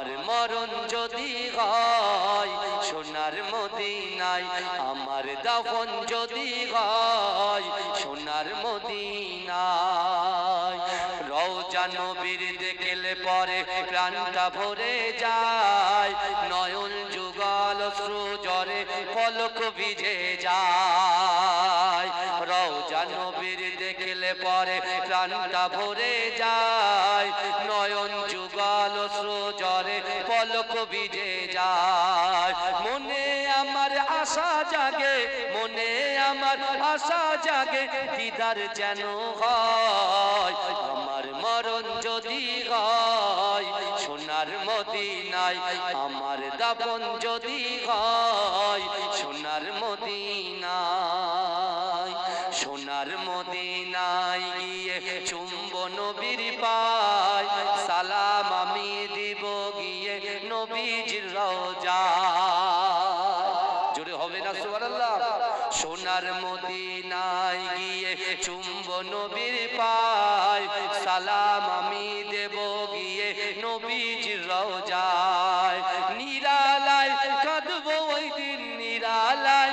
আর মরণ যদি হয়, সোনার মদিনায় আমার দাফন যদি হয়, সোনার মদিনায়। রওজা নবীর দেখলে পরে প্রাণটা ভরে যায়, নয়ন যুগল শ্রুজরে পলক ভিজে যায়। রওজা নবীর দেখলে পরে প্রাণটা ভরে যায়। যায় মনে আমার আশা জাগে, মনে আমার আশা জাগে, দিদার যেন হয়। আমার মরণ যদি হয়, সোনার মদিনায় আমার দাপন যদি হয়। সুবহানাল্লাহ সোনার মদিনায় গিয়ে চুম্ব নবীর পায়, সালাম আমি দেব গিয়ে নবীজ রওজায়। নিরালায় কাঁদবো ওই দিন নিরালায়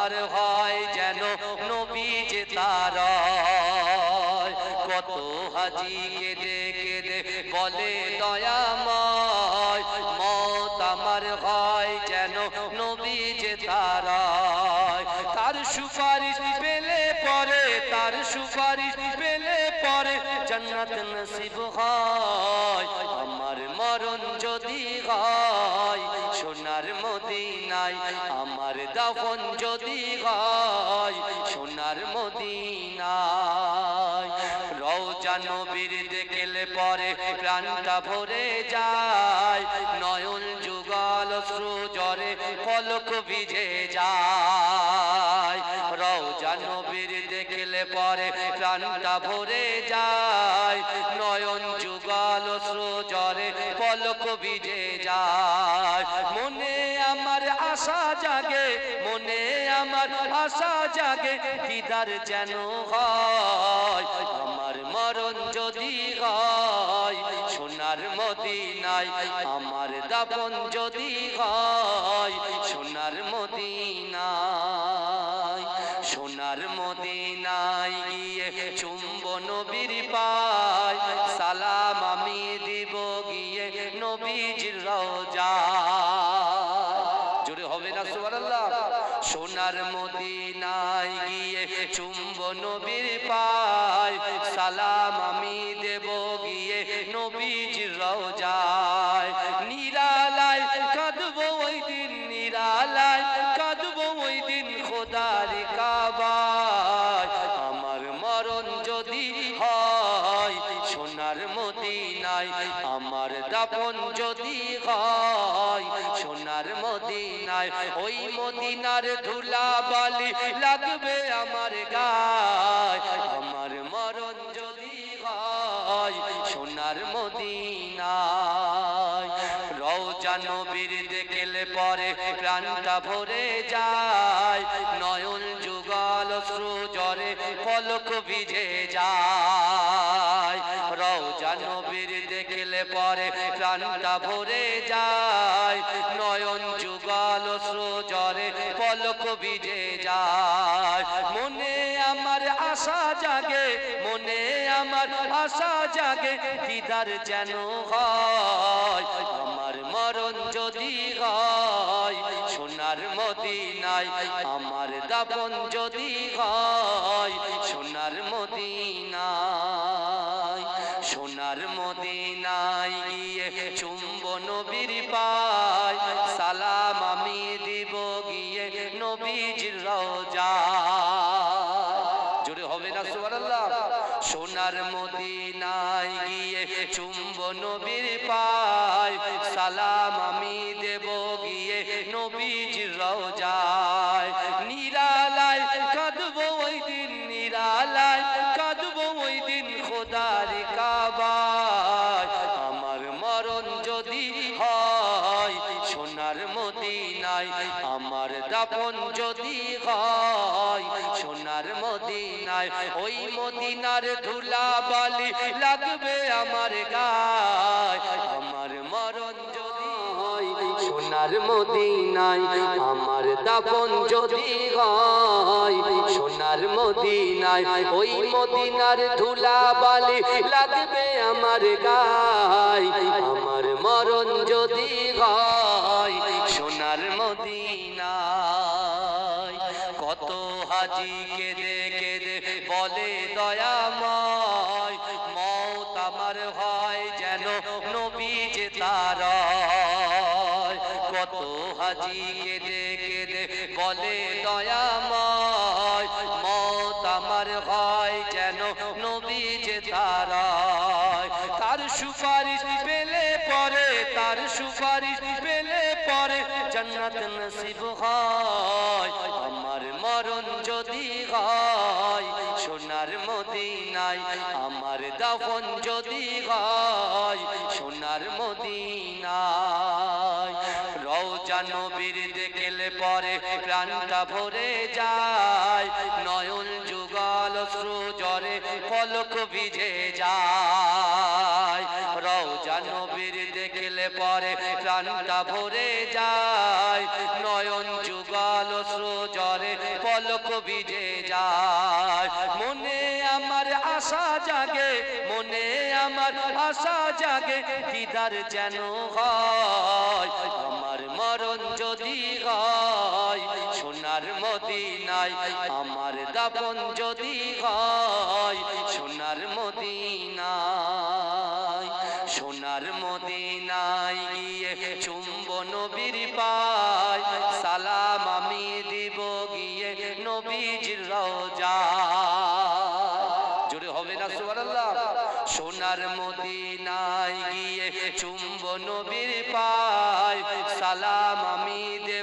আমার হয় যেন নবী যে তার। কত হাজি কেঁদে কেঁদে বলে দয়াময় মত আমার হয় যেন নবী যে তার। তার সুপারিশ পেলে পরে, তার সুপারিশ পেলে পরে, জান্নাত নসিব হয় আমার সোনার মদিনায়। রওজা নবীর দেখলে পরে প্রাণটা ভরে যায়। নয়ন যুগল শ্রুজরে পলক ভিজে যায়। রওজা নবীর দেখলে পরে প্রাণটা ভরে যায়। নয়ন যুগল শ্রুজরে পলক ভিজে যায়। মনে দিদার যেন হয়, আমার মরণ যদি হয়, সোনার মদিনায় আমার দাপন যদি হয়, সোনার মদিনায় সোনার মদিনায় গিয়ে চুম্বন বীর পায় সালাম আমি দেব গিয়ে নবীজির রওজায়। নিরালায় কাঁদবো ওই দিন, নিরালায় কাঁদবো ওই দিন খোদার কাবায়। আমার মরণ যদি হয় সোনার মদিনায়, আমার দাপন যদি হয় সোনার মদিনায়। ওই মদিনার ধুলা বালি লাগবে আমার গায়। সোনার মদিনায়। রওজা নবীর দেখলে পরে প্রাণটা ভরে যায়। নয়ন যুগল শ্রুজরে পলক ভিজে যায়। রওজা নবীর দেখলে পরে প্রাণটা ভরে যায়। নয়ন যুগল শ্রুজরে পলক ভিজে যায়। আশা জাগে, দিদার যেন হয়। আমার মরণ যদি হয়, সোনার মদিনায় আমার দাপন যদি হয়, সোনার মদিনায় সোনার মদিনায় গিয়ে চুম্ব নবীর পায়, সালাম সালাম আমি দেব গিয়ে নবীজির রওজায়। নিরালায় কাঁদবো ওই দিন, নিরালায় কাঁদবো ওই দিন খোদার কাবায়। আমার মরণ যদি হয় সোনার মদিনায়, আমার দাপন যদি হয় সোনার মদিনায়। ওই মদিনার ধুলা বালি লাগবে আমার গায়। সোনার মদিনায় আমার দাপন যদি হয়, সোনার মদিনায় ওই মদিনার ধুলা বালি লাগবে আমার গায়। আমার মরণ যদি হয়, সোনার মদিনায় কত হাজি কেঁদে কেঁদে বলে দয়াময় বলে, দয়াময় মত আমার হয় যেন নবী যে তার তার সুপারিশ পেলে পরে, তার সুপারিশ পেলে পরে জান্নাত নসিব হয়। আমার মরণ যদি হয়, সোনার মদিনায় আমার দাফন যদি হয় ভরে যায়। নয়ন যুগল শ্রু জরে পলক ভিজে যায়। রওজা নবীর দেখলে পরে প্রাণটা ভরে যায়। নয়ন যুগল শ্রু জরে পলক ভিজে যায়। মনে আমার আশা জাগে, মনে আমার আশা জাগে, দিদার যেন হয়। আমার মরণ যদি হয় মদিনায় আমার যদি হয়, সোনার মদিনায় সোনার মদিনায় গিয়ে চুম্ব নবীর পায়। সালাম আমি দিব গিয়ে নবীজির রওজা। জোরে হবে না, সুবহানাল্লাহ? সোনার মদিনায় গিয়ে চুম্ব নবীর পায়। সালাম আমি দেব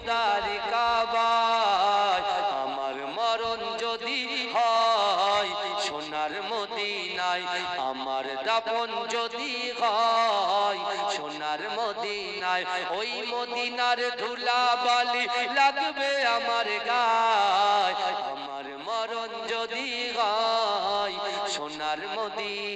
খোদার কাবায়। আমার মরণ যদি হয় সোনার মদিনায়, আমার দাপন যদি হয় সোনার মদিনায়, ওই মদিনার ধুলা বালি লাগবে আমার গায়। আমার মরণ যদি হয় সোনার মদিনায়